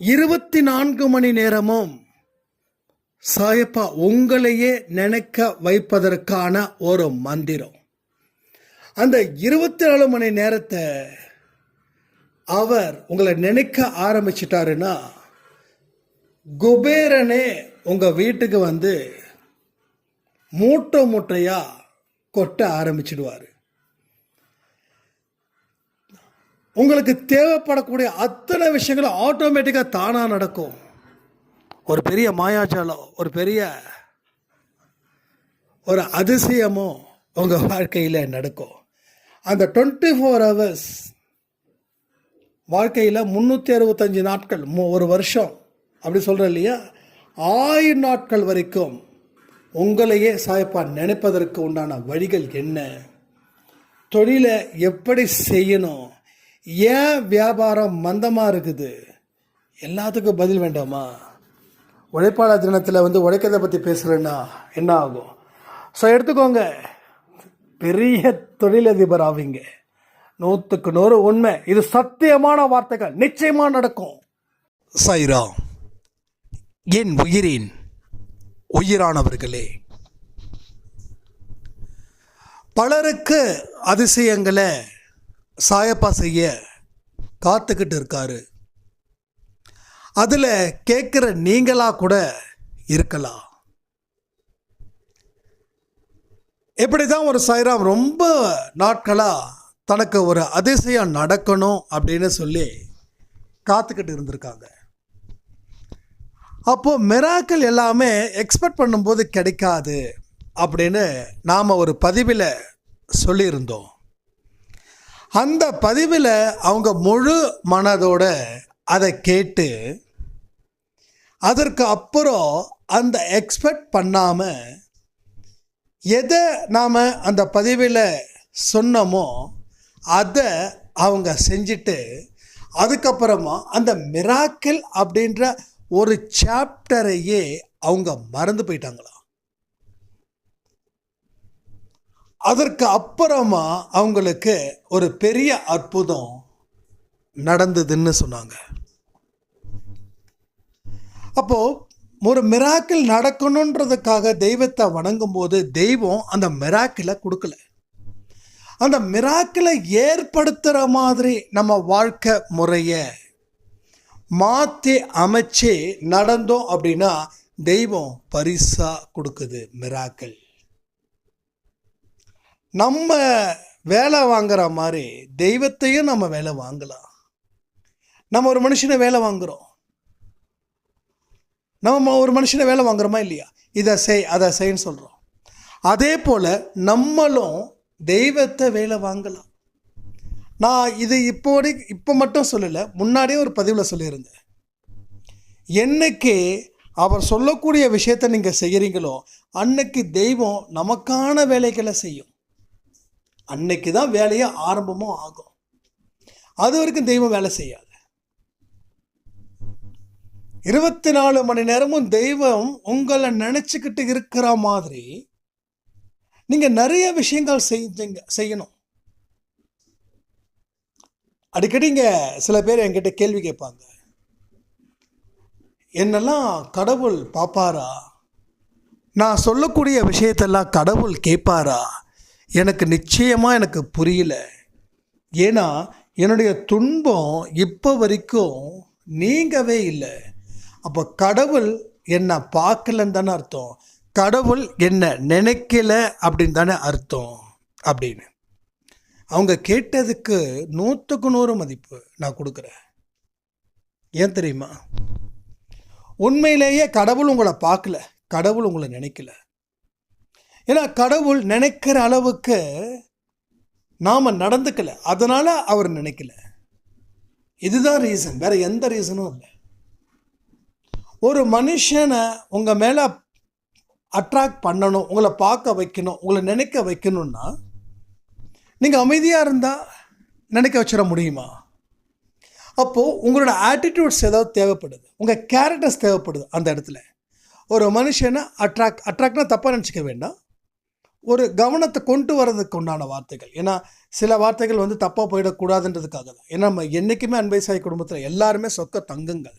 இருபத்தி நான்கு மணி நேரமும் சாயப்பா உங்களையே நினைக்க வைப்பதற்கான ஒரு மந்திரம். அந்த இருபத்தி நாலு மணி நேரத்தை அவர் உங்களை நினைக்க ஆரம்பிச்சிட்டாருன்னா குபேரனே உங்கள் வீட்டுக்கு வந்து மூட்டை மூட்டையாக கொட்ட ஆரம்பிச்சிடுவார். உங்களுக்கு தேவைப்படக்கூடிய அத்தனை விஷயங்களும் ஆட்டோமேட்டிக்காக தானாக நடக்கும். ஒரு பெரிய மாயாஜாலம் ஒரு பெரிய ஒரு அதிசயமும் உங்கள் வாழ்க்கையில் நடக்கும். அந்த டுவெண்ட்டி ஃபோர் ஹவர்ஸ் வாழ்க்கையில் முந்நூற்றி அறுபத்தஞ்சு நாட்கள் மு- ஒரு வருஷம். அப்படி சொல்கிறேன் இல்லையா? ஆயிரம் நாட்கள் வரைக்கும் உங்களையே சாயப்பா நினைப்பதற்கு உண்டான வழிகள் என்ன? தொழிலை எப்படி செய்யணும்? ஏன் வியாபாரம் மந்தமாக இருக்குது? எல்லாத்துக்கும் பதில் வேண்டாமா? உழைப்பாளர் தினத்தில் வந்து உழைக்கிறத பற்றி பேசுகிறேன்னா என்ன ஆகும்? ஸோ எடுத்துக்கோங்க. பெரிய தொழிலதிபர் ஆவீங்க. நூற்றுக்கு நூறு உண்மை. இது சத்தியமான வார்த்தைகள். நிச்சயமாக நடக்கும். சைரா என் உயிரின் உயிரானவர்களே பலருக்கு அதிசயங்களை சாயப்பா செய்ய காத்துக்கிட்டு இருக்காரு. அதில் கேட்குற நீங்களாக கூட இருக்கலாம். எப்படி தான் ஒரு சாய்ராம் ரொம்ப நாட்களாக தனக்கு ஒரு அதிசயம் நடக்கணும் அப்படின்னு சொல்லி காத்துக்கிட்டு இருந்திருக்காங்க. அப்போது மிராக்கள் எல்லாமே எக்ஸ்பெக்ட் பண்ணும்போது கிடைக்காது அப்படின்னு நாம் ஒரு பதிவில் சொல்லியிருந்தோம். அந்த பதிவில் அவங்க முழு மனதோட அதை கேட்டு அதற்கு அப்புறம் அந்த எக்ஸ்பெக்ட் பண்ணாமல் எதை நாம் அந்த பதிவில் சொன்னோமோ அதை அவங்க செஞ்சுட்டு அதுக்கப்புறமா அந்த மிராக்கிள் அப்படின்ற ஒரு சாப்டரையே அவங்க மறந்து போயிட்டாங்களாம். அதற்கு அப்புறமா அவங்களுக்கு ஒரு பெரிய அற்புதம் நடந்ததுன்னு சொன்னாங்க. அப்போ ஒரு மிராக்கிள் நடக்கணுன்றதுக்காக தெய்வத்தை வணங்கும் போது தெய்வம் அந்த மிராக்கிளை கொடுக்கல. அந்த மிராக்கிளை ஏற்படுத்துகிற மாதிரி நம்ம வாழ்க்கை முறையை மாற்றி அமைச்சு நடந்தோம் அப்படின்னா தெய்வம் பரிசாக கொடுக்குது மிராக்கிள் நம்ம வேலை வாங்குற மாதிரி தெய்வத்தையும் நம்ம வேலை வாங்கலாம். நம்ம ஒரு மனுஷனை வேலை வாங்குறோம். நம்ம ஒரு மனுஷனை வேலை வாங்குறோமா இல்லையா? இதை செய் அதை செய்ன்னு சொல்கிறோம் அதே போல் நம்மளும் தெய்வத்தை வேலை வாங்கலாம். நான் இது இப்போ இப்போ மட்டும் சொல்லலை முன்னாடியே ஒரு பதிவில் சொல்லியிருந்தேன். என்னைக்கு அவர் சொல்லக்கூடிய விஷயத்தை நீங்கள் செய்கிறீங்களோ அன்னைக்கு தெய்வம் நமக்கான வேலைகளை செய்யும். அன்னைக்கு தான் வேலையே ஆரம்பமும் ஆகும். அது வரைக்கும் தெய்வம் வேலை செய்யாது. இருபத்தி நாலு மணி நேரமும் தெய்வம் உங்களை நினச்சிக்கிட்டு இருக்கிற மாதிரி நீங்கள் நிறைய விஷயங்கள் செஞ்சீங்க செய்யணும். அடிக்கடி இங்கே சில பேர் என்கிட்ட கேள்வி கேட்பாங்க. என்னெல்லாம் கடவுள் பார்ப்பாரா நான் சொல்லக்கூடிய விஷயத்தெல்லாம் கடவுள் கேட்பாரா? எனக்கு நிச்சயமாக எனக்கு புரியல. ஏன்னா என்னுடைய துன்பம் இப்போ வரைக்கும் நீங்கவே இல்லை. அப்போ கடவுள் என்னை பார்க்கலன்னு தானே அர்த்தம். கடவுள் என்ன நினைக்கல அப்படின்னு தானே அர்த்தம் அப்படின்னு. அவங்க கேட்டதுக்கு நூற்றுக்கு நூறு மதிப்பு நான் கொடுக்குறேன். ஏன் தெரியுமா? உண்மையிலேயே கடவுள் உங்களை பார்க்கல. கடவுள் உங்களை நினைக்கல. ஏன்னா கடவுள் நினைக்கிற அளவுக்கு நாம் நடந்துக்கல. அதனால் அவர் நினைக்கல. இதுதான் ரீசன் வேற எந்த ரீசனும் இல்லை. ஒரு மனுஷனை உங்கள் மேலே அட்ராக்ட் பண்ணணும் உங்களை பார்க்க வைக்கணும் உங்களை நினைக்க வைக்கணும்னா நீங்கள் அமைதியாக இருந்தால் நினைக்க வச்சிட முடியுமா? அப்போது உங்களோட ஆட்டிடியூட்ஸ் ஏதாவது தேவைப்படுது. உங்கள் கேரக்டர்ஸ் தேவைப்படுது அந்த இடத்துல. ஒரு மனுஷனை அட்ராக்ட் அட்ராக்ட்னா தப்பாக நினச்சிக்க வேண்டாம். ஒரு கவனத்தை கொண்டு வர்றதுக்கு உண்டான வார்த்தைகள். ஏன்னா சில வார்த்தைகள் வந்து தப்பாக போயிடக்கூடாதுன்றதுக்காக தான். ஏன்னா நம்ம என்றைக்குமே அன்பை சாய் குடும்பத்தில் எல்லாருமே சொக்க தங்கங்கள்.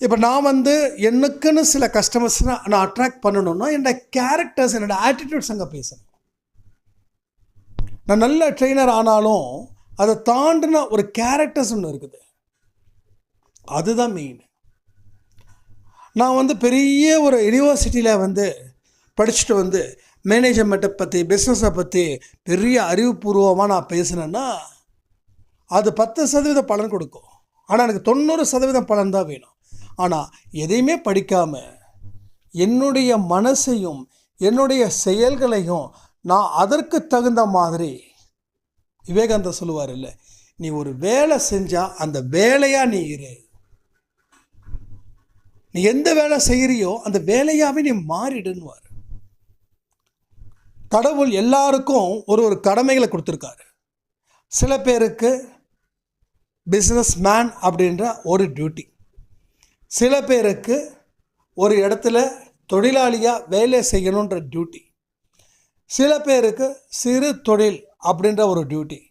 இப்போ நான் வந்து எனக்குன்னு சில கஸ்டமர்ஸ் நான் அட்ராக்ட் பண்ணணும்னா என்னோட கேரக்டர்ஸ் என்னோட ஆட்டிடியூட்ஸ் அங்கே பேசணும். நான் நல்ல ட்ரெயினர் ஆனாலும் அதை தாண்டின ஒரு கேரக்டர்ஸ் ஒன்று இருக்குது. அதுதான் மெயின் நான் வந்து பெரிய ஒரு யூனிவர்சிட்டியில் வந்து படிச்சுட்டு வந்து மேனேஜ்மெண்ட்டை பற்றி பிஸ்னஸை பற்றி பெரிய அறிவுபூர்வமாக நான் பேசினேன்னா அது பத்து சதவீத பலன் கொடுக்கும். ஆனால் எனக்கு தொண்ணூறு சதவீதம் பலன் தான் வேணும். ஆனால் எதையுமே படிக்காமல் என்னுடைய மனசையும் என்னுடைய செயல்களையும் நான் அதற்கு தகுந்த மாதிரி விவேகானந்தா சொல்லுவார் இல்லை நீ ஒரு வேலை செஞ்சால் அந்த வேலையாக நீ இரு. நீ எந்த வேலை செய்கிறியோ அந்த வேலையாகவே நீ மாறிடுன்னுவார். கடவுள் எல்லாருக்கும் ஒரு ஒரு கடமைகளை கொடுத்துருக்காரு. சில பேருக்கு பிஸ்னஸ் மேன் அப்படின்ற ஒரு டியூட்டி சில பேருக்கு ஒரு இடத்துல தொழிலாளியாக வேலை செய்யணுன்ற டியூட்டி சில பேருக்கு சிறு தொழில் அப்படின்ற ஒரு டியூட்டி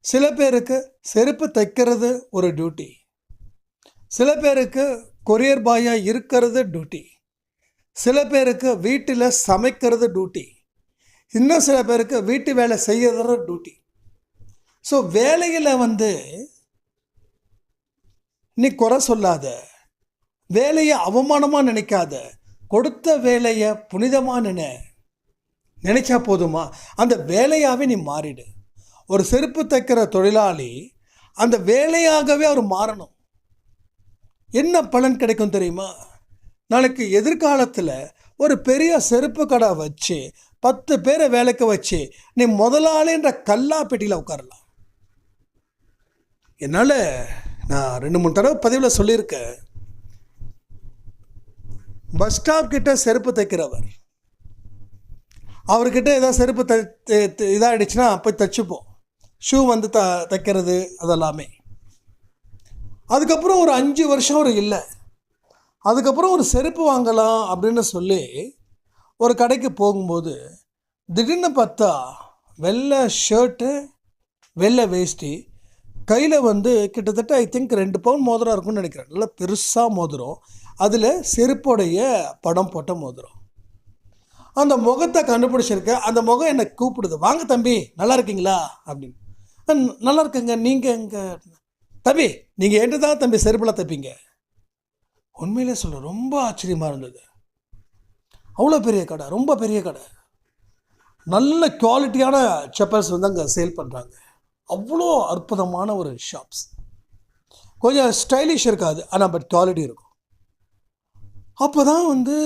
சில பேருக்கு செருப்பு தைக்கிறது ஒரு டியூட்டி சில பேருக்கு கொரியர் பாயாக இருக்கிறது டியூட்டி சில பேருக்கு வீட்டில் சமைக்கிறது டியூட்டி இன்னும் சில பேருக்கு வீட்டு வேலை செய்கிறது டியூட்டி ஸோ வேலையில் வந்து நீ குறை சொல்லாத. வேலையை அவமானமாக நினைக்காத. கொடுத்த வேலையை புனிதமாக நினை நினைச்சா போதுமா? அந்த வேலையாகவே நீ மாறிடு. ஒரு செருப்பு தைக்கிற தொழிலாளி அந்த வேலையாகவே அவர் மாறணும். என்ன பலன் கிடைக்கும் தெரியுமா? நாளைக்கு எதிர்காலத்தில் ஒரு பெரிய செருப்பு கடை வச்சு பத்து பேரை வேலைக்கு வச்சு நீ முதலாளின்ற கல்லா பெட்டியில் உட்காரலாம். என்னால் நான் ரெண்டு மூணு தடவை பதிவில் சொல்லியிருக்கேன். பஸ் ஸ்டாப் கிட்ட செருப்பு தைக்கிறவர். அவர்கிட்ட ஏதாவது செருப்பு த இதாகிடுச்சுன்னா போய் தைச்சுப்போம். ஷூ வந்து த தைக்கிறது அதெல்லாமே. அதுக்கப்புறம் ஒரு அஞ்சு வருஷம் அவர் இல்லை. அதுக்கப்புறம் ஒரு செருப்பு வாங்கலாம் அப்படின்னு சொல்லி ஒரு கடைக்கு போகும்போது திடீர்னு பார்த்தா வெள்ளை ஷர்ட்டு வெள்ளை வேஷ்டி கையில் வந்து கிட்டத்தட்ட ஐ திங்க் ரெண்டு பவுன் மோதிரம் இருக்கும்னு நினைக்கிறேன். நல்லா பெருசாக மோதிரம். அதில் செருப்புடைய படம் போட்ட மோதிரம். அந்த முகத்தை கண்டுபிடிச்சிருக்க அந்த முகம் என்னை கூப்பிடுது. வாங்க தம்பி நல்லா இருக்கீங்களா? அப்படின்னு. நல்லா இருக்கேங்க. நீங்கள் இங்கே தம்பி நீங்கள் என்கிட்ட தான் தம்பி செருப்பில் தைப்பீங்க. உண்மையிலே சொல்ல ரொம்ப ஆச்சரியமாக இருந்தது. அவ்வளோ பெரிய கடை ரொம்ப பெரிய கடை. நல்ல குவாலிட்டியான செப்பல்ஸ் வந்து அங்கே சேல் பண்ணுறாங்க அவ்வளோ அற்புதமான ஒரு ஷாப்ஸ் கொஞ்சம் ஸ்டைலிஷ் இருக்காது ஆனால் பட் குவாலிட்டி இருக்கும். அப்போ தான் வந்து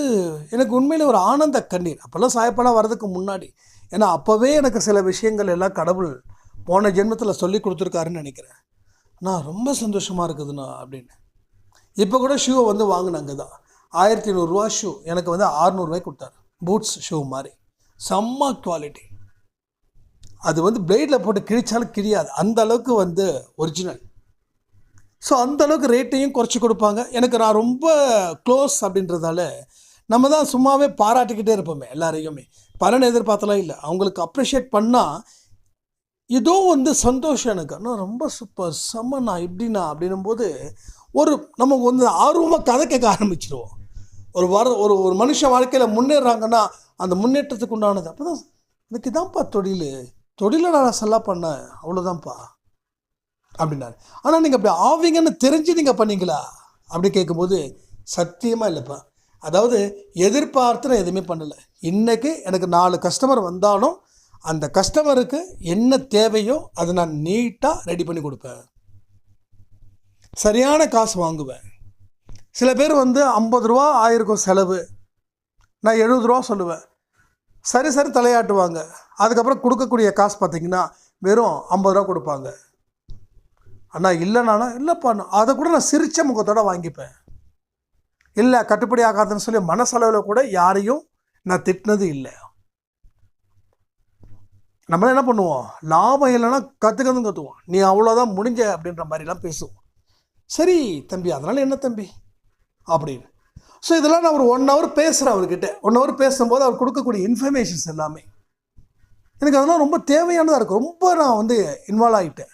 எனக்கு உண்மையில் ஒரு ஆனந்த கண்ணீர். அப்போல்லாம் சாயப்பெல்லாம் வர்றதுக்கு முன்னாடி ஏன்னா அப்போவே எனக்கு சில விஷயங்கள் எல்லாம் கடவுள் போன ஜென்மத்தில் சொல்லி கொடுத்துருக்காருன்னு நினைக்கிறேன். நான் ரொம்ப சந்தோஷமாக இருக்குதுண்ணா அப்படின்னு. இப்போ கூட ஷூவை வந்து வாங்கினாங்க தான் ஆயிரத்தி நூறுரூவா ஷூ எனக்கு வந்து ஆறுநூறுவாய்க்கு கொடுத்தாரு. பூட்ஸ் ஷூ மாதிரி. செம்ம குவாலிட்டி அது வந்து பிளேடில் போட்டு கிழிச்சாலும் கிழியாது. அந்த அளவுக்கு வந்து ஒரிஜினல் ஸோ அந்த அளவுக்கு ரேட்டையும் குறைச்சி கொடுப்பாங்க. எனக்கு நான் ரொம்ப க்ளோஸ் அப்படின்றதால நம்ம தான் சும்மாவே பாராட்டிக்கிட்டே இருப்போமே எல்லாரையுமே. பலன் எதிர்பார்த்தலாம் இல்லை. அவங்களுக்கு அப்ரிஷியேட் பண்ணால் இதுவும் வந்து சந்தோஷம் எனக்கு. ஆனால் ரொம்ப சூப்பர் செம்மண்ணா இப்படிண்ணா அப்படின்னும் போது ஒரு நம்ம வந்து ஆர்வமாக கதை கேட்க ஆரம்பிச்சிருவோம். ஒரு வர ஒரு ஒரு மனுஷன் வாழ்க்கையில் முன்னேறாங்கன்னா அந்த முன்னேற்றத்துக்கு உண்டானது. அப்போ தான் எனக்கு தான்ப்பா தொழில். தொழிலை நான் செல்லாக பண்ணேன். அவ்வளோதான்ப்பா அப்படின்னாரு. ஆனால் நீங்கள் அப்படி ஆவீங்கன்னு தெரிஞ்சு நீங்கள் பண்ணீங்களா? அப்படி கேட்கும்போது சத்தியமாக இல்லைப்பா. அதாவது எதிர்பார்த்து நான் எதுவுமே பண்ணலை. இன்றைக்கி எனக்கு நாலு கஸ்டமர் வந்தாலும் அந்த கஸ்டமருக்கு என்ன தேவையோ அதை நான் நீட்டாக ரெடி பண்ணி கொடுப்பேன். சரியான காசு வாங்குவேன். சில பேர் வந்து ஐம்பது ரூபா ஆயிருக்கும் செலவு. நான் எழுபது ரூபா சொல்லுவேன். சரி சரி தலையாட்டுவாங்க. அதுக்கப்புறம் கொடுக்கக்கூடிய காசு பார்த்தீங்கன்னா வெறும் ஐம்பது ரூபா கொடுப்பாங்க. அண்ணா இல்லைண்ணா இல்லைப்பா அதை கூட நான் சிரிச்ச முகத்தோடு வாங்கிப்பேன். இல்லை கட்டுப்படி ஆகாதுன்னு சொல்லி மனசளவில் கூட யாரையும் நான் திட்டினது இல்லை. நம்மளாம் என்ன பண்ணுவோம்? லாபம் இல்லைன்னா கற்றுக்கணும் கற்றுவோம் நீ அவ்வளோதான் முடிஞ்ச அப்படின்ற மாதிரிலாம் பேசுவோம். சரி தம்பி அதனால் என்ன தம்பி? அப்படின்னு. ஸோ இதெல்லாம் நான் ஒரு ஒன் ஹவர் பேசுகிறேன் அவர்கிட்ட. ஒன் ஹவர் பேசும்போது அவர் கொடுக்கக்கூடிய இன்ஃபர்மேஷன்ஸ் எல்லாமே. எனக்கு அதெல்லாம் ரொம்ப தேவையானதாக இருக்கும் ரொம்ப நான் வந்து இன்வால்வ் ஆகிட்டேன்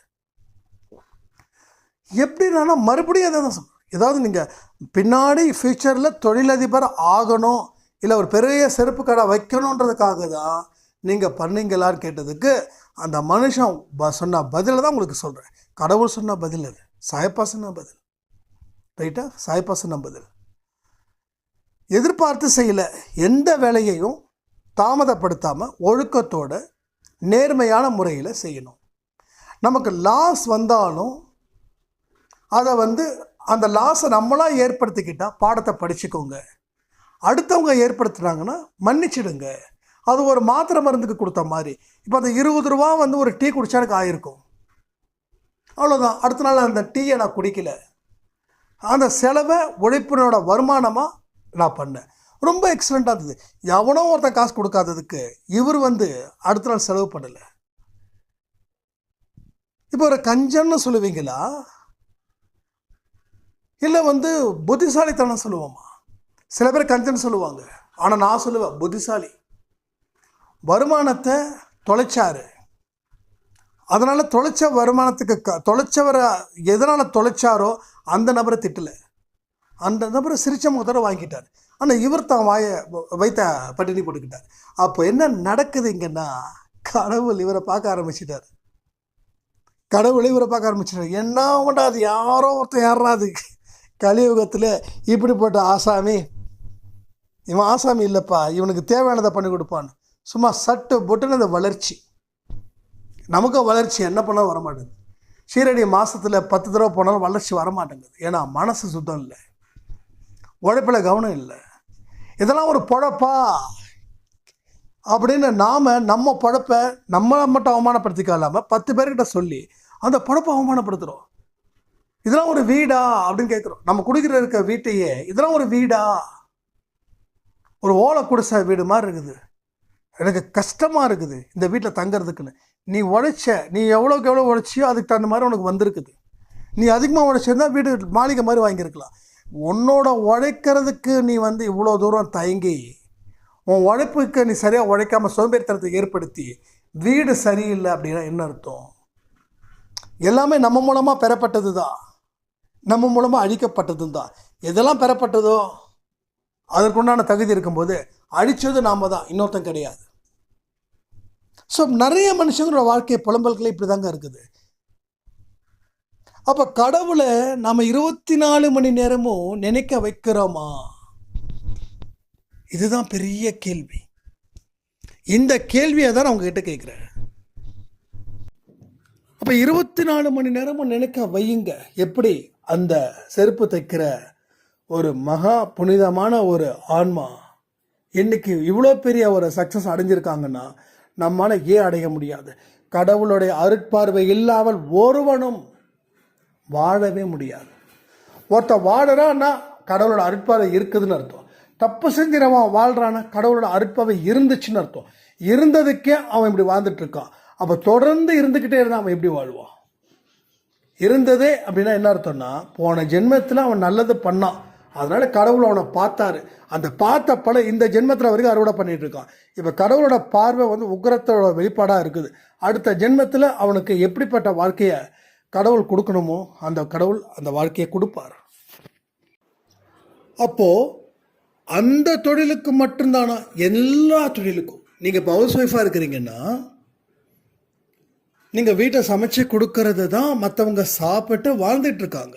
எப்படின்னா மறுபடியும் அதை தான் சொல்கிறேன் ஏதாவது நீங்கள் பின்னாடி ஃப்யூச்சரில் தொழிலதிபர் ஆகணும் இல்லை ஒரு பெரிய செருப்பு கடை வைக்கணுன்றதுக்காக தான் நீங்கள் பண்ணீங்களான்னு கேட்டதுக்கு அந்த மனுஷன் ப சொன்ன பதிலை தான் உங்களுக்கு சொல்கிறேன் கடவுள் சொன்ன பதில் அது. சாயப்பா பதில். ரைட்டா சாயப்பா பதில். எதிர்பார்த்து செய்யல எந்த வேலையையும் தாமதப்படுத்தாமல் ஒழுக்கத்தோட நேர்மையான முறையில் செய்யணும். நமக்கு லாஸ் வந்தாலும் அதை வந்து அந்த லாஸை நம்மளாக ஏற்படுத்திக்கிட்டால் பாடத்தை படிச்சுக்கோங்க. அடுத்தவங்க ஏற்படுத்துனாங்கன்னா மன்னிச்சிடுங்க. அது ஒரு மாத்திரை மருந்துக்கு கொடுத்த மாதிரி. இப்போ அந்த இருபது ரூபா வந்து ஒரு டீ குடிச்சா எனக்கு ஆயிருக்கும். அவ்வளோதான் அடுத்த நாள் அந்த டீயை நான் குடிக்கல. அந்த செலவை உழைப்பினோட வருமானமாக நான் பண்ணேன். ரொம்ப எக்ஸலண்ட்டாக இருந்தது. எவனோ ஒருத்தன் காசு கொடுக்காததுக்கு இவர் வந்து அடுத்த நாள் செலவு பண்ணலை. இப்போ ஒரு கஞ்சன்னு சொல்லுவீங்களா? இல்லை வந்து புத்திசாலித்தனம் சொல்லுவோமா? சில பேர் கஞ்சன் சொல்லுவாங்க. ஆனால் நான் சொல்லுவேன் புத்திசாலி. வருமானத்தை தொலைச்சாரு. அதனால் தொலைச்ச வருமானத்துக்கு க தொலைச்சவரை எதனால் தொலைச்சாரோ அந்த நபரை திட்டலை. அந்த நபரை சிரிச்ச முகத்தோட வாங்கிட்டார். ஆனால் இவர் தான் வாயை வைத்த பட்டினி போட்டுக்கிட்டார். அப்போ என்ன நடக்குது இங்கன்னா கடவுள் இவரை பார்க்க ஆரம்பிச்சிட்டார். கடவுளை இவரை பார்க்க ஆரம்பிச்சிட்டார். என்ன பண்ணா அது யாரோ ஒருத்தன் ஏறாது கலியுகத்தில் இப்படிப்பட்ட ஆசாமி இவன் ஆசாமி இல்லைப்பா இவனுக்கு தேவையானதை பண்ணி கொடுப்பான்னு. சும்மா சட்டு பொட்டுன்னு அந்த வளர்ச்சி. நமக்கும் வளர்ச்சி என்ன பண்ணாலும் வரமாட்டேங்குது. சீரடி மாதத்தில் பத்து தடவை போனாலும் வளர்ச்சி வரமாட்டேங்குது. ஏன்னா மனசு சுத்தம் இல்லை. உழைப்பில் கவனம் இல்லை. இதெல்லாம் ஒரு பொழப்பா? அப்படின்னு நாம் நம்ம பொழப்பை நம்மளை மட்டும் அவமானப்படுத்திக்க இல்லாமல் பத்து பேர்கிட்ட சொல்லி அந்த பொழப்பை அவமானப்படுத்துகிறோம் இதெல்லாம் ஒரு வீடா? அப்படின்னு கேட்குறோம் நம்ம குடிக்கிற இருக்க வீட்டையே இதெல்லாம் ஒரு வீடா? ஒரு ஓலை குடிசை வீடு மாதிரி இருக்குது. எனக்கு கஷ்டமாக இருக்குது இந்த வீட்டில் தங்குறதுக்குன்னு. நீ உழைச்ச நீ எவ்வளோக்கு எவ்வளோ உழைச்சியோ அதுக்கு தகுந்த மாதிரி உனக்கு வந்திருக்குது. நீ அதிகமாக உழைச்சிருந்தா வீடு மாளிகை மாதிரி வாங்கியிருக்கலாம். உன்னோட உழைக்கிறதுக்கு நீ வந்து இவ்வளோ தூரம் தயங்கி உன் உழைப்புக்கு நீ சரியாக உழைக்காமல் சோம்பேறித்தனத்தை ஏற்படுத்தி வீடு சரியில்லை அப்படின்னா என்ன அர்த்தம்? எல்லாமே நம்ம மூலமாக பெறப்பட்டது தான் நம்ம மூலமாக அழிக்கப்பட்டதும் தான் எதெல்லாம் பெறப்பட்டதோ அதற்குண்டான தகுதி இருக்கும்போது அழிச்சது நாம தான் இன்னொருத்தன் கிடையாது. ஸோ நிறைய மனுஷங்களோட வாழ்க்கை புலம்பல்களை இப்படி தாங்க இருக்குது. அப்போ கடவுளை நாம் இருபத்தி நாலு மணி நேரமும் நினைக்க வைக்கிறோமா? இதுதான் பெரிய கேள்வி. இந்த கேள்வியை தான் நான் உங்ககிட்ட கேட்குறேன். அப்போ இருபத்தி நாலு மணி நேரமும் நினைக்க வையுங்க. எப்படி? அந்த செருப்பு தைக்கிற ஒரு மகா புனிதமான ஒரு ஆன்மா இன்னைக்கு இவ்வளோ பெரிய ஒரு சக்ஸஸ் அடைஞ்சிருக்காங்கன்னா நம்மால் ஏன் அடைய முடியாது. கடவுளுடைய அருட்பார்வை இல்லாமல் ஒருவனும் வாழவே முடியாது. ஒருத்தன் வாழறான்னா கடவுளோட அருட்பார்வை இருக்குதுன்னு அர்த்தம். தப்பு செஞ்சிடவன் வாழ்கிறான்னா கடவுளோட அருட்பார்வை இருந்துச்சுன்னு அர்த்தம். இருந்ததுக்கே அவன் இப்படி வாழ்ந்துட்டு இருக்கான். அப்போ தொடர்ந்து இருந்துக்கிட்டே இருந்தால் அவன் எப்படி வாழ்வான்? இருந்ததே அப்படின்னா என்ன அர்த்தம்னா போன ஜென்மத்தில் அவன் நல்லது பண்ணான். அதனால கடவுள் அவனை பார்த்தாரு. அந்த பார்த்த படம் இந்த ஜென்மத்தில் வரைக்கும் அறுவடை பண்ணிட்டு இருக்கான். இப்போ கடவுளோட பார்வை வந்து உக்கிரத்தோட வெளிப்பாடாக இருக்குது. அடுத்த ஜென்மத்தில் அவனுக்கு எப்படிப்பட்ட வாழ்க்கையை கடவுள் கொடுக்கணுமோ அந்த கடவுள் அந்த வாழ்க்கையை கொடுப்பார். அப்போ அந்த தொழிலுக்கு மட்டும்தானா? எல்லா தொழிலுக்கும். நீங்கள் இப்போ ஹவுஸ் ஒய்ஃபாக இருக்கிறீங்கன்னா நீங்கள் வீட்டை சமைச்சு கொடுக்கறது தான் மற்றவங்க சாப்பிட்டு வாழ்ந்துட்டு இருக்காங்க.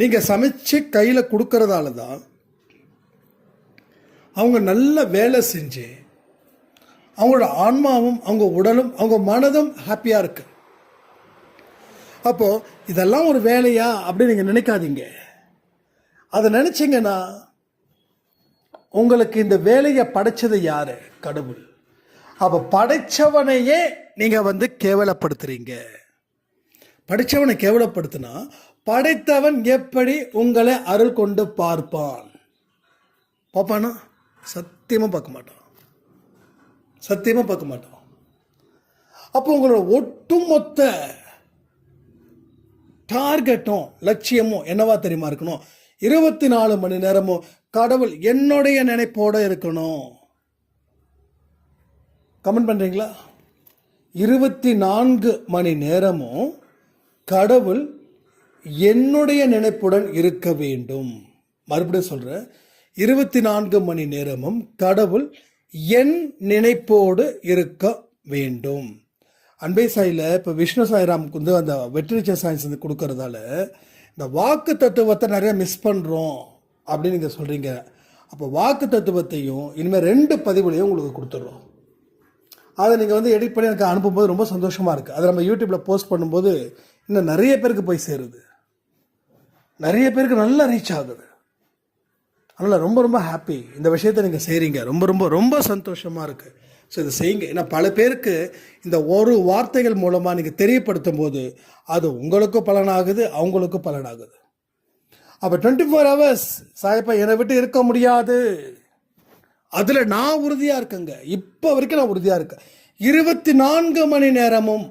நீங்கள் சமைச்சு கையில் கொடுக்கறதால தான் அவங்க நல்ல வேலை செஞ்சு அவங்களோட ஆன்மாவும் அவங்க உடலும் அவங்க மனதும் ஹாப்பியாக இருக்கு. அப்போது இதெல்லாம் ஒரு வேலையா அப்படின்னு நீங்கள் நினைக்காதீங்க. அதை நினச்சிங்கன்னா உங்களுக்கு இந்த வேலையை படைச்சது யார்? கடவுள். அப்போ படைச்சவனையே நீங்கள் வந்து கேவலப்படுத்துறீங்க. படித்தவனை கேவலப்படுத்தினா படைத்தவன் எப்படி உங்களை அருள் கொண்டு பார்ப்பான்? பார்ப்பானா சத்தியமாக பார்க்க மாட்டான். சத்தியமாக பார்க்க மாட்டான். அப்போ உங்களோட ஒட்டுமொத்த டார்கெட்டும் லட்சியமும் என்னவா தெரியுமா இருக்கணும்? இருபத்தி நாலு மணி நேரமும் கடவுள் என்னுடைய நினைப்போட இருக்கணும். கமெண்ட் பண்ணுறீங்களா இருபத்தி நான்கு மணி நேரமும் கடவுள் என்னுடைய நினைப்புடன் இருக்க வேண்டும். மறுபடியும் சொல்கிறேன் இருபத்தி நான்கு மணி நேரமும் கடவுள் என் நினைப்போடு இருக்க வேண்டும். அன்பே சாயில் இப்போ விஷ்ணு சாய்ராமுக்கு வந்து அந்த வெட்ரிச்சர் சயின்ஸ் வந்து கொடுக்கறதால இந்த வாக்கு தத்துவத்தை நிறைய மிஸ் பண்ணுறோம் அப்படின்னு நீங்கள் சொல்கிறீங்க அப்போ வாக்கு தத்துவத்தையும் இனிமேல் ரெண்டு பதிவுலையும் உங்களுக்கு கொடுத்துட்றோம் அதை நீங்கள் வந்து எடிட் பண்ணி எனக்கு அனுப்பும்போது ரொம்ப சந்தோஷமாக இருக்குது அதை நம்ம யூடியூப்பில் போஸ்ட் பண்ணும்போது இன்னும் நிறைய பேருக்கு போய் சேருது. நிறைய பேருக்கு நல்லா ரீச் ஆகுது. அதனால் ரொம்ப ரொம்ப ஹாப்பி இந்த விஷயத்தை நீங்கள் செய்கிறீங்க ரொம்ப ரொம்ப ரொம்ப சந்தோஷமாக இருக்குது ஸோ இதை செய்யுங்க. ஏன்னா பல பேருக்கு இந்த ஒரு வார்த்தைகள் மூலமாக நீங்கள் தெரியப்படுத்தும் போது அது உங்களுக்கும் பலனாகுது அவங்களுக்கும் பலனாகுது. அப்போ டுவெண்ட்டி ஃபோர் ஹவர்ஸ் சாயப்பா என்னை விட்டு இருக்க முடியாது. அதில் நான் உறுதியாக இருக்கேங்க. இப்போ வரைக்கும் நான் உறுதியாக இருக்கேன். இருபத்தி நான்கு மணி நேரமும்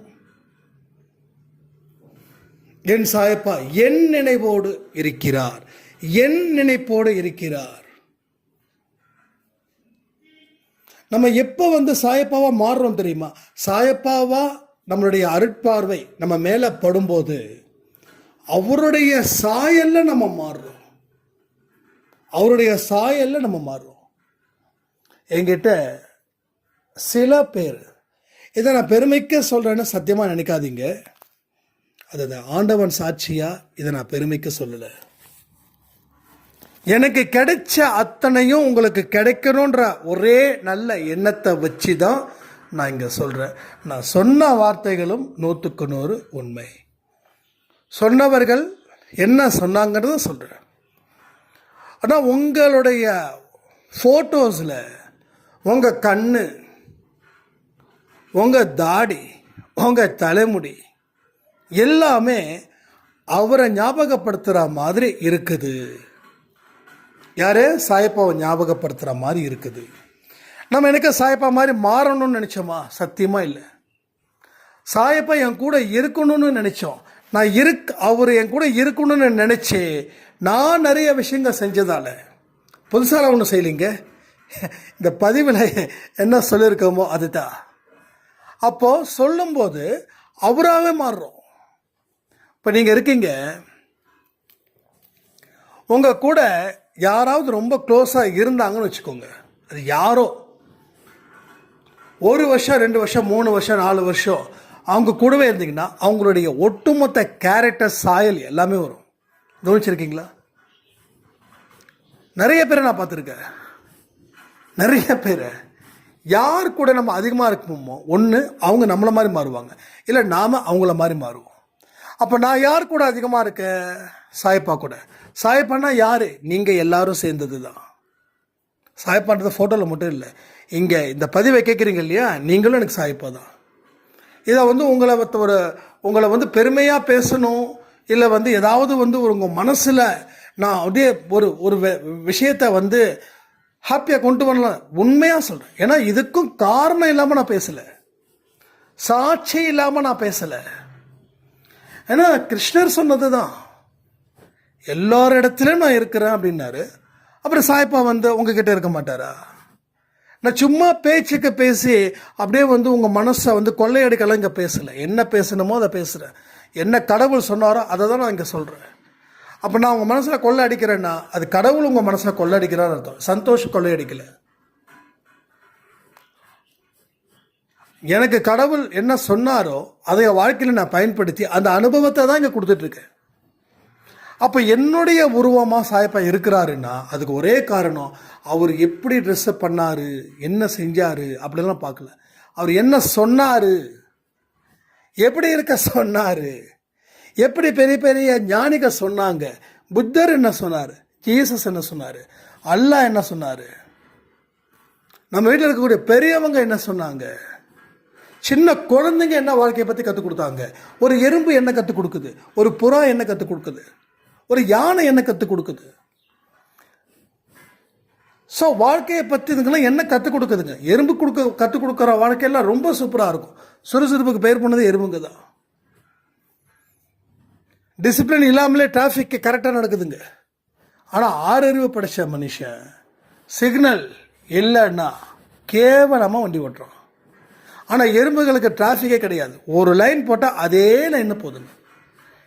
என் சாயப்பா என் நினைவோடு இருக்கிறார். என் நினைப்போடு இருக்கிறார். நம்ம எப்போ வந்து சாயப்பாவா மாறுறோம் தெரியுமா? சாயப்பாவா நம்மளுடைய அருட்பார்வை நம்ம மேலே படும்போது அவருடைய சாயல்ல நம்ம மாறுறோம். அவருடைய சாயல்ல நம்ம மாறுறோம். என்கிட்ட சில பேர் இதை நான் பெருமைக்க சொல்கிறேன்னு சத்தியமாக நினைக்காதீங்க. அது அந்த ஆண்டவன் சாட்சியா இதை நான் பெருமைக்கு சொல்லலை. எனக்கு கிடைச்ச அத்தனையும் உங்களுக்கு கிடைக்கணுன்ற ஒரே நல்ல எண்ணத்தை வச்சு தான் நான் இங்கே சொல்கிறேன் நான் சொன்ன வார்த்தைகளும் நூற்றுக்கு நூறு உண்மை. சொன்னவர்கள் என்ன சொன்னாங்கிறத சொல்கிறேன் ஆனால் உங்களுடைய ஃபோட்டோஸில் உங்கள் கண்ணு உங்கள் தாடி உங்கள் தலைமுடி எல்லாமே அவரை ஞாபகப்படுத்துகிற மாதிரி இருக்குது. யார்? சாயப்பாவை ஞாபகப்படுத்துகிற மாதிரி இருக்குது. நம்ம எனக்கு சாயப்பா மாதிரி மாறணும்னு நினச்சோமா? சத்தியமாக இல்லை. சாயப்பா என் கூட இருக்கணும்னு நினச்சோம். நான் இருக் அவர் என் கூட இருக்கணும்னு நினச்சி நான் நிறைய விஷயங்கள் செஞ்சதால. புதுசாக ஒன்றும் செய்யலைங்க. இந்த பதிவில் என்ன சொல்லியிருக்கோமோ அதுதான். அப்போது சொல்லும்போது அவராகவே மாறுறோம். இப்போ நீங்கள் இருக்கீங்க. உங்கள் கூட யாராவது ரொம்ப க்ளோஸாக இருந்தாங்கன்னு வச்சுக்கோங்க. அது யாரோ? ஒரு வருஷம் ரெண்டு வருஷம் மூணு வருஷம் நாலு வருஷம் அவங்க கூடவே இருந்தீங்கன்னா அவங்களுடைய ஒட்டுமொத்த கேரக்டர் சாயல் எல்லாமே வரும். கவனிச்சிருக்கீங்களா? நிறைய பேரை நான் பார்த்துருக்கேன். நிறைய பேரை. யார் கூட நம்ம அதிகமாக இருக்கணுமோ ஒன்று அவங்க நம்மளை மாதிரி மாறுவாங்க. இல்லை நாம் அவங்கள மாதிரி மாறுவோம். அப்போ நான் யார் கூட அதிகமாக இருக்கேன் சாயப்பா கூட. சாயப்பான்னா யார்? நீங்கள் எல்லாரும் சேர்ந்தது தான் சாயப்பான்றது ஃபோட்டோவில் மட்டும் இல்லை. இங்கே இந்த பதிவை கேட்குறீங்க இல்லையா? நீங்களும் எனக்கு சாயப்பா தான். இதை வந்து உங்களை ஒரு உங்களை வந்து பெருமையாக பேசணும் இல்லை வந்து ஏதாவது வந்து உங்கள் மனசில் நான் அப்படியே ஒரு ஒரு விஷயத்தை வந்து ஹாப்பியாக கொண்டு வரலாம் உண்மையாக சொல்கிறேன் ஏன்னா இதுக்கும் காரணம் இல்லாமல் நான் பேசலை. சாட்சி இல்லாமல் நான் பேசலை. ஏன்னா கிருஷ்ணர் சொன்னது தான் எல்லார் இடத்துலையும் நான் இருக்கிறேன் அப்படின்னாரு. அப்புறம் சாய்ப்பா வந்து உங்ககிட்ட இருக்க மாட்டாரா? நான் சும்மா பேச்சுக்கு பேசி அப்படியே வந்து உங்கள் மனசை வந்து கொள்ளையடிக்கலாம் இங்கே பேசலை. என்ன பேசணுமோ அதை பேசுகிறேன் என்ன கடவுள் சொன்னாரோ அதை தான் நான் இங்கே சொல்கிறேன் அப்போ நான் உங்கள் மனசில் கொள்ளை அடிக்கிறேன்னா அது கடவுள் உங்கள் மனசில் கொள்ளை அடிக்கிறான்னு அர்த்தம். சந்தோஷம் கொள்ளையடிக்கலை. எனக்கு கடவுள் என்ன சொன்னாரோ அதை வாழ்க்கையில் நான் பயன்படுத்தி அந்த அனுபவத்தை தான் இங்கே கொடுத்துட்ருக்கேன். அப்போ என்னுடைய உருவமாக சாயப்பா இருக்கிறாருன்னா அதுக்கு ஒரே காரணம் அவர் எப்படி ட்ரெஸ்ஸை பண்ணார் என்ன செஞ்சார் அப்படிலாம் பார்க்கல. அவர் என்ன சொன்னார் எப்படி இருக்க சொன்னார் எப்படி பெரிய பெரிய ஞானிக சொன்னாங்க புத்தர் என்ன சொன்னார் ஜீசஸ் என்ன சொன்னார் அல்லாஹ் என்ன சொன்னார். நம்ம வீட்டில் இருக்கக்கூடிய பெரியவங்க என்ன சொன்னாங்க? சின்ன குழந்தைங்க என்ன வாழ்க்கையை பற்றி கற்றுக் கொடுத்தாங்க? ஒரு எறும்பு என்ன கற்றுக் கொடுக்குது? ஒரு புறா என்ன கற்றுக் கொடுக்குது? ஒரு யானை என்ன கற்றுக் கொடுக்குது? ஸோ வாழ்க்கையை பற்றி இதுங்கெல்லாம் என்ன கற்றுக் கொடுக்குதுங்க? எறும்பு கொடுக்க கற்றுக் கொடுக்குற வாழ்க்கையெல்லாம் ரொம்ப சூப்பராக இருக்கும். சுறுசுறுப்புக்கு பெயர் பண்ணது எறும்புங்க தான். டிசிப்ளின் இல்லாமலே டிராஃபிக் கரெக்டாக நடக்குதுங்க. ஆனால் ஆறறிவு படைச்ச மனுஷன் சிக்னல் இல்லைன்னா கேவலமாக வண்டி ஓட்டுறான். ஆனால் எறும்புகளுக்கு டிராஃபிக்கே கிடையாது. ஒரு லைன் போட்டால் அதே லைன் போதுங்க.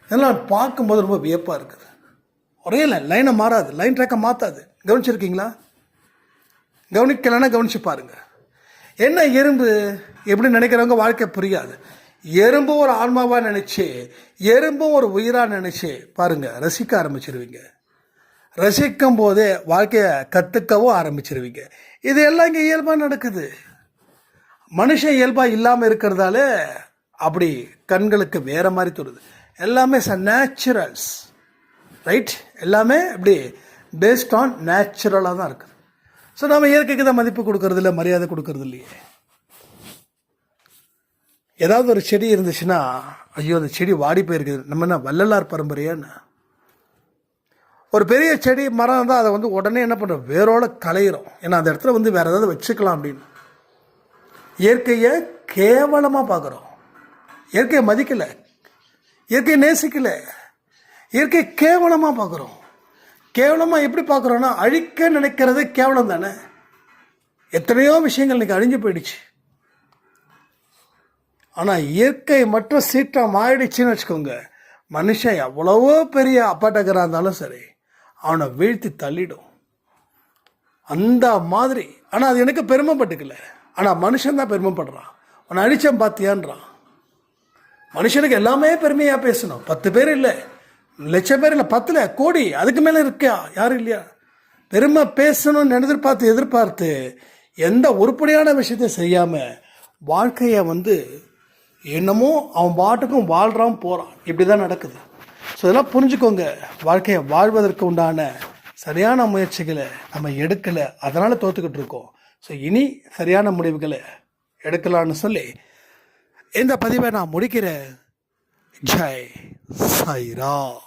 இதெல்லாம் பார்க்கும்போது ரொம்ப வியப்பாக இருக்குது. ஒரே லைன் லைனை மாறாது. லைன் ட்ராக்கை மாற்றாது கவனிச்சிருக்கீங்களா? கவனிக்கலைன்னா கவனிச்சு பாருங்க. என்ன எறும்பு? எப்படி நினைக்கிறவங்க வாழ்க்கை புரியாது. எறும்பு ஒரு ஆன்மாவாக நினச்சி எறும்பும் ஒரு உயிராக நினச்சி பாருங்கள் ரசிக்க ஆரம்பிச்சிருவீங்க. ரசிக்கும் போதே வாழ்க்கையை கற்றுக்கவும் ஆரம்பிச்சிருவீங்க. இது எல்லாம் இங்கே இயல்பாக நடக்குது. மனுஷன் இயல்பாக இல்லாமல் இருக்கிறதால அப்படி கண்களுக்கு வேறு மாதிரி தோணுது. எல்லாமே ச நேச்சுரல்ஸ் ரைட் எல்லாமே இப்படி பேஸ்ட் ஆன் நேச்சுரலாக தான் இருக்குது. ஸோ நம்ம இயற்கைக்கு தான் மதிப்பு கொடுக்கறது இல்லை மரியாதை கொடுக்கறது இல்லையே. ஏதாவது ஒரு செடி இருந்துச்சுன்னா ஐயோ அந்த செடி வாடி போயிருக்குது நம்ம என்ன வள்ளலார் பரம்பரையான்னு? ஒரு பெரிய செடி மரம் இருந்தால் அதை வந்து உடனே என்ன பண்ணுறோம் வேரோட களையிறோம். ஏன்னா அந்த இடத்துல வந்து வேறு ஏதாவது வச்சுக்கலாம் அப்படின்னு. இயற்கையை கேவலமாக பார்க்குறோம் இயற்கையை மதிக்கலை. இயற்கையை நேசிக்கலை. இயற்கையை கேவலமாக பார்க்குறோம் கேவலமாக எப்படி பார்க்குறோன்னா அழிக்க நினைக்கிறது கேவலம் தானே. எத்தனையோ விஷயங்கள் இன்னைக்கு அழிஞ்சு போயிடுச்சு. ஆனால் இயற்கை மற்ற சீற்றம் ஆயிடுச்சுன்னு வச்சுக்கோங்க. மனுஷன் எவ்வளவோ பெரிய அப்பாட்டக்கராக இருந்தாலும் சரி அவனை வீழ்த்தி தள்ளிடும். அந்த மாதிரி. ஆனால் அது எனக்கு பெருமைப்பட்டுக்கலை. ஆனால் மனுஷன் தான் பெருமைப்படுறான். உன்னை அழிச்சம் பார்த்தியான்றான் மனுஷனுக்கு எல்லாமே பெருமையாக பேசணும். பத்து பேர் இல்லை. லட்சம் பேர் இல்லை. பத்தில் கோடி. அதுக்கு மேலே இருக்கா? யாரும் இல்லையா? பெருமை பேசணும்னு எதிர்பார்த்து எதிர்பார்த்து எந்த உருப்படியான விஷயத்தையும் செய்யாமல் வாழ்க்கையை வந்து என்னமோ அவன் பாட்டுக்கும் வாழ்கிறான் போகிறான் இப்படி தான் நடக்குது. ஸோ இதெல்லாம் புரிஞ்சுக்கோங்க. வாழ்க்கையை வாழ்வதற்கு உண்டான சரியான முயற்சிகளை நம்ம எடுக்கலை. அதனால் தோற்றுக்கிட்டு இருக்கோம். ஸோ இனி சரியான முடிவுகளை எடுக்கலான்னு சொல்லி இந்த பதிவை நான் முடிக்கிறேன். ஜெய் சாய்ராம்.